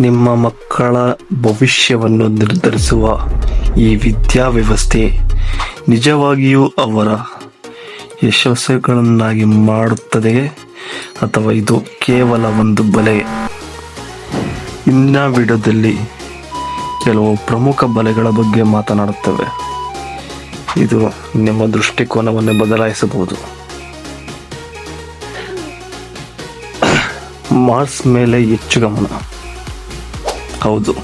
ನಿಮ್ಮ ಮಕ್ಕಳ ಭವಿಷ್ಯವನ್ನು ನಿರ್ಧರಿಸುವ ಈ ವಿದ್ಯಾ ವ್ಯವಸ್ಥೆ ನಿಜವಾಗಿಯೂ ಅವರ ಯಶಸ್ಸುಗಳನ್ನಾಗಿ ಮಾಡುತ್ತದೆ ಅಥವಾ ಇದು ಕೇವಲ ಒಂದು ಬಲೆ? ಇಂದಿನ ವಿಡಿಯೋದಲ್ಲಿ ಕೆಲವು ಪ್ರಮುಖ ಬಲೆಗಳ ಬಗ್ಗೆ ಮಾತನಾಡುತ್ತವೆ. ಇದು ನಿಮ್ಮ ದೃಷ್ಟಿಕೋನವನ್ನು ಬದಲಾಯಿಸಬಹುದು. ಮಾರ್ಸ್ ಮೇಲೆ ಹೆಚ್ಚು ಗಮನ. ಹೌದು.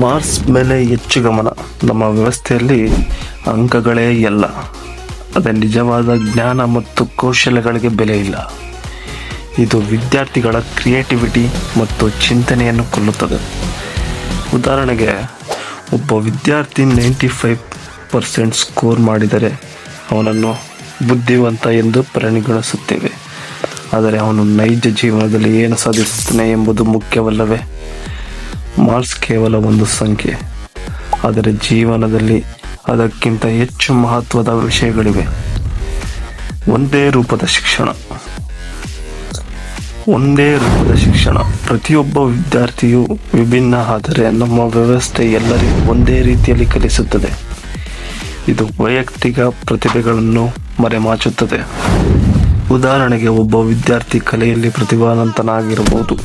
ಮಾರ್ಸ್ ಮೇಲೆ ಹೆಚ್ಚು ಗಮನ. ನಮ್ಮ ವ್ಯವಸ್ಥೆಯಲ್ಲಿ ಅಂಕಗಳೇ ಎಲ್ಲ ಅದೇ ನಿಜವಾದ ಜ್ಞಾನ ಮತ್ತು ಕೌಶಲ್ಯಗಳಿಗೆ ಬೆಲೆ ಇಲ್ಲ. ಇದು ವಿದ್ಯಾರ್ಥಿಗಳ ಕ್ರಿಯೇಟಿವಿಟಿ ಮತ್ತು ಚಿಂತನೆಯನ್ನು ಕೊಲ್ಲುತ್ತದೆ. ಉದಾಹರಣೆಗೆ, ಒಬ್ಬ ವಿದ್ಯಾರ್ಥಿ ನೈಂಟಿ ಫೈವ್ ಪರ್ಸೆಂಟ್ ಸ್ಕೋರ್ ಮಾಡಿದರೆ ಅವನನ್ನು ಬುದ್ಧಿವಂತ ಎಂದು ಪರಿಗಣಿಸುತ್ತೇವೆ. ಆದರೆ ಅವನು ನೈಜ ಜೀವನದಲ್ಲಿ ಏನು ಸಾಧಿಸುತ್ತಾನೆ ಎಂಬುದು ಮುಖ್ಯವಲ್ಲವೇ? ಮಾರ್ಕ್ಸ್ ಕೇವಲ ಒಂದು ಸಂಖ್ಯೆ. ಆದರೆ ಜೀವನದಲ್ಲಿ ಅದಕ್ಕಿಂತ ಹೆಚ್ಚು ಮಹತ್ವದ ವಿಷಯಗಳಿವೆ. ಒಂದೇ ರೂಪದ ಶಿಕ್ಷಣ. ಒಂದೇ ರೂಪದ ಶಿಕ್ಷಣ. ಪ್ರತಿಯೊಬ್ಬ ವಿದ್ಯಾರ್ಥಿಯು ವಿಭಿನ್ನ ಆದರೆ ನಮ್ಮ ವ್ಯವಸ್ಥೆ ಎಲ್ಲರಿಗೂ ಒಂದೇ ರೀತಿಯಲ್ಲಿ ಕಲಿಸುತ್ತದೆ. ಇದು ವೈಯಕ್ತಿಕ ಪ್ರತಿಭೆಗಳನ್ನು ಮರೆಮಾಚುತ್ತದೆ. ಉದಾಹರಣೆಗೆ ಒಬ್ಬ ವಿದ್ಯಾರ್ಥಿ ಕಲೆಯಲ್ಲಿ ಪ್ರತಿಭಾವಂತನಾಗಿರಬಹುದು.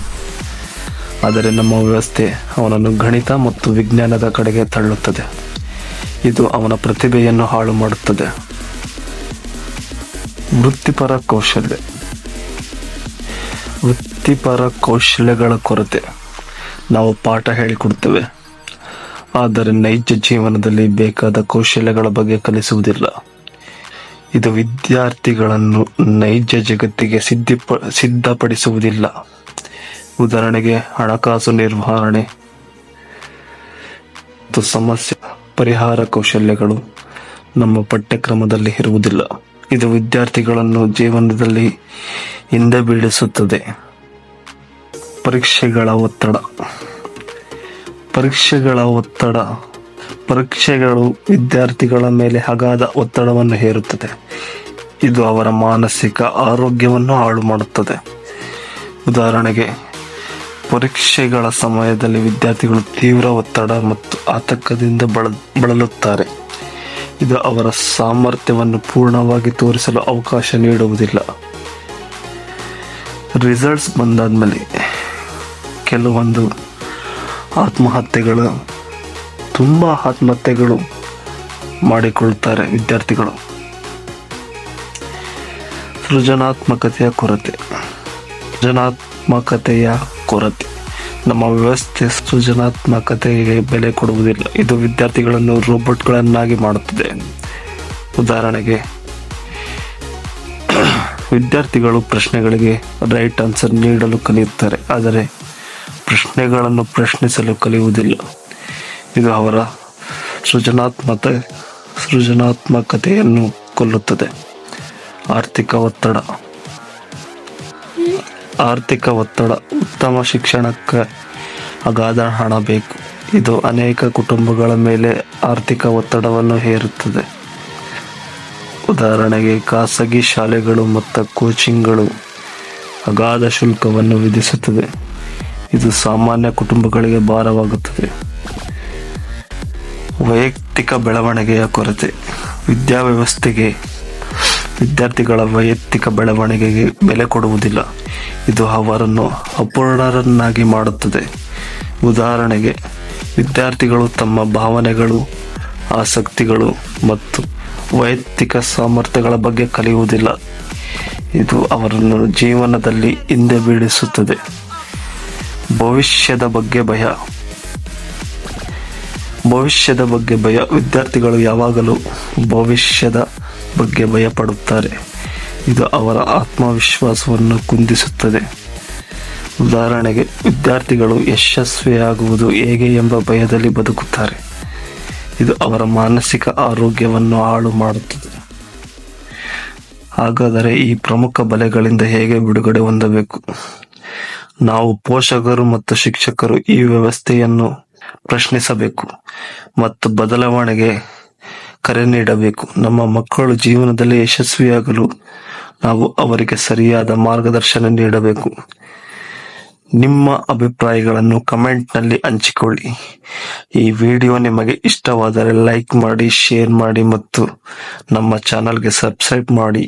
ಆದರೆ ನಮ್ಮ ವ್ಯವಸ್ಥೆ ಅವನನ್ನು ಗಣಿತ ಮತ್ತು ವಿಜ್ಞಾನದ ಕಡೆಗೆ ತಳ್ಳುತ್ತದೆ. ಇದು ಅವನ ಪ್ರತಿಭೆಯನ್ನು ಹಾಳು ಮಾಡುತ್ತದೆ. ವೃತ್ತಿಪರ ಕೌಶಲ್ಯ. ವೃತ್ತಿಪರ ಕೌಶಲ್ಯಗಳ ಕೊರತೆ. ನಾವು ಪಾಠ ಹೇಳಿಕೊಡ್ತೇವೆ ಆದರೆ ನೈಜ ಜೀವನದಲ್ಲಿ ಬೇಕಾದ ಕೌಶಲ್ಯಗಳ ಬಗ್ಗೆ ಕಲಿಸುವುದಿಲ್ಲ. ಇದು ವಿದ್ಯಾರ್ಥಿಗಳನ್ನು ನೈಜ ಜಗತ್ತಿಗೆ ಸಿದ್ಧಿಪ, ಸಿದ್ಧಪಡಿಸುವುದಿಲ್ಲ. ಉದಾಹರಣೆಗೆ ಹಣಕಾಸು ನಿರ್ವಹಣೆ, ಮತ್ತು ಸಮಸ್ಯೆ ಪರಿಹಾರ ಕೌಶಲ್ಯಗಳು ನಮ್ಮ ಪಠ್ಯಕ್ರಮದಲ್ಲಿ ಇರುವುದಿಲ್ಲ. ಇದು ವಿದ್ಯಾರ್ಥಿಗಳನ್ನು ಜೀವನದಲ್ಲಿ ಹಿಂದೆ ಬೀಳಿಸುತ್ತದೆ. ಪರೀಕ್ಷೆಗಳ ಒತ್ತಡ. ಪರೀಕ್ಷೆಗಳ ಒತ್ತಡ. ಪರೀಕ್ಷೆಗಳು ವಿದ್ಯಾರ್ಥಿಗಳ ಮೇಲೆ ಅಗಾಧ ಒತ್ತಡವನ್ನು ಹೇರುತ್ತದೆ. ಇದು ಅವರ ಮಾನಸಿಕ ಆರೋಗ್ಯವನ್ನು ಹಾಳು ಮಾಡುತ್ತದೆ ಉದಾಹರಣೆಗೆ ಪರೀಕ್ಷೆಗಳ ಸಮಯದಲ್ಲಿ ವಿದ್ಯಾರ್ಥಿಗಳು ತೀವ್ರ ಒತ್ತಡ ಮತ್ತು ಆತಂಕದಿಂದ ಬಳ ಬಳಲುತ್ತಾರೆ. ಇದು ಅವರ ಸಾಮರ್ಥ್ಯವನ್ನು ಪೂರ್ಣವಾಗಿ ತೋರಿಸಲು ಅವಕಾಶ ನೀಡುವುದಿಲ್ಲ. ರಿಸಲ್ಟ್ಸ್ ಬಂದಾದ್ಮೇಲೆ ಕೆಲವೊಂದು ಆತ್ಮಹತ್ಯೆಗಳು, ತುಂಬ ಆತ್ಮಹತ್ಯೆಗಳು ಮಾಡಿಕೊಳ್ಳುತ್ತಾರೆ ವಿದ್ಯಾರ್ಥಿಗಳು. ಸೃಜನಾತ್ಮಕತೆಯ ಕೊರತೆ. ಸೃಜನಾತ್ಮಕತೆಯ ಕೊರತೆ. ನಮ್ಮ ವ್ಯವಸ್ಥೆ ಸೃಜನಾತ್ಮಕತೆಗೆ ಬೆಲೆ ಕೊಡುವುದಿಲ್ಲ. ಇದು ವಿದ್ಯಾರ್ಥಿಗಳನ್ನು ರೋಬೋಟ್ಗಳನ್ನಾಗಿ ಮಾಡುತ್ತದೆ. ಉದಾಹರಣೆಗೆ, ವಿದ್ಯಾರ್ಥಿಗಳು ಪ್ರಶ್ನೆಗಳಿಗೆ ರೈಟ್ ಆನ್ಸರ್ ನೀಡಲು ಕಲಿಯುತ್ತಾರೆ. ಆದರೆ ಪ್ರಶ್ನೆಗಳನ್ನು ಪ್ರಶ್ನಿಸಲು ಕಲಿಯುವುದಿಲ್ಲ. ಇದು ಅವರ ಸೃಜನಾತ್ಮಕ ಸೃಜನಾತ್ಮಕತೆಯನ್ನು ಕೊಲ್ಲುತ್ತದೆ. ಆರ್ಥಿಕ ಒತ್ತಡ. ಆರ್ಥಿಕ ಒತ್ತಡ, ಉತ್ತಮ ಶಿಕ್ಷಣಕ್ಕೆ ಅಗಾಧ ಹಣ ಬೇಕು. ಇದು ಅನೇಕ ಕುಟುಂಬಗಳ ಮೇಲೆ ಆರ್ಥಿಕ ಒತ್ತಡವನ್ನು ಹೇರುತ್ತದೆ. ಉದಾಹರಣೆಗೆ ಖಾಸಗಿ ಶಾಲೆಗಳು ಮತ್ತು ಕೋಚಿಂಗ್ಗಳು ಅಗಾಧ ಶುಲ್ಕವನ್ನು ವಿಧಿಸುತ್ತದೆ ಇದು ಸಾಮಾನ್ಯ ಕುಟುಂಬಗಳಿಗೆ ಭಾರವಾಗುತ್ತದೆ. ವೈಯಕ್ತಿಕ ಬೆಳವಣಿಗೆಯ ಕೊರತೆ. ವಿದ್ಯಾವ್ಯವಸ್ಥೆಗೆ ವಿದ್ಯಾರ್ಥಿಗಳ ವೈಯಕ್ತಿಕ ಬೆಳವಣಿಗೆಗೆ ಬೆಲೆ ಕೊಡುವುದಿಲ್ಲ. ಇದು ಅವರನ್ನು ಅಪೂರ್ಣರನ್ನಾಗಿ ಮಾಡುತ್ತದೆ. ಉದಾಹರಣೆಗೆ, ವಿದ್ಯಾರ್ಥಿಗಳು ತಮ್ಮ ಭಾವನೆಗಳು, ಆಸಕ್ತಿಗಳು ಮತ್ತು ವೈಯಕ್ತಿಕ ಸಾಮರ್ಥ್ಯಗಳ ಬಗ್ಗೆ ಕಲಿಯುವುದಿಲ್ಲ. ಇದು ಅವರನ್ನು ಜೀವನದಲ್ಲಿ ಹಿಂದೆ ಬೀಳಿಸುತ್ತದೆ. ಭವಿಷ್ಯದ ಬಗ್ಗೆ ಭಯ. ಭವಿಷ್ಯದ ಬಗ್ಗೆ ಭಯ ವಿದ್ಯಾರ್ಥಿಗಳು ಯಾವಾಗಲೂ ಭವಿಷ್ಯದ ಬಗ್ಗೆ ಭಯ ಪಡುತ್ತಾರೆ ಇದು ಅವರ ಆತ್ಮವಿಶ್ವಾಸವನ್ನು ಕುಂದಿಸುತ್ತದೆ. ಉದಾಹರಣೆಗೆ, ವಿದ್ಯಾರ್ಥಿಗಳು ಯಶಸ್ವಿಯಾಗುವುದು ಹೇಗೆ ಎಂಬ ಭಯದಲ್ಲಿ ಬದುಕುತ್ತಾರೆ. ಇದು ಅವರ ಮಾನಸಿಕ ಆರೋಗ್ಯವನ್ನು ಹಾಳು ಮಾಡುತ್ತದೆ. ಹಾಗಾದರೆ ಈ ಪ್ರಮುಖ ಬಲೆಗಳಿಂದ ಹೇಗೆ ಬಿಡುಗಡೆ ಹೊಂದಬೇಕು? ನಾವು ಪೋಷಕರು ಮತ್ತು ಶಿಕ್ಷಕರು ಈ ವ್ಯವಸ್ಥೆಯನ್ನು ಪ್ರಶ್ನಿಸಬೇಕು ಮತ್ತು ಬದಲಾವಣೆಗೆ ಕರೆ ನೀಡಬೇಕು. ನಮ್ಮ ಮಕ್ಕಳು ಜೀವನದಲ್ಲಿ ಯಶಸ್ವಿಯಾಗಲು ನಾವು ಅವರಿಗೆ ಸರಿಯಾದ ಮಾರ್ಗದರ್ಶನ ನೀಡಬೇಕು. ನಿಮ್ಮ ಅಭಿಪ್ರಾಯಗಳನ್ನು ಕಮೆಂಟ್ನಲ್ಲಿ ಹಂಚಿಕೊಳ್ಳಿ. ಈ ವಿಡಿಯೋ ನಿಮಗೆ ಇಷ್ಟವಾದರೆ ಲೈಕ್ ಮಾಡಿ, ಶೇರ್ ಮಾಡಿ ಮತ್ತು ನಮ್ಮ ಚಾನಲ್ಗೆ ಸಬ್ಸ್ಕ್ರೈಬ್ ಮಾಡಿ.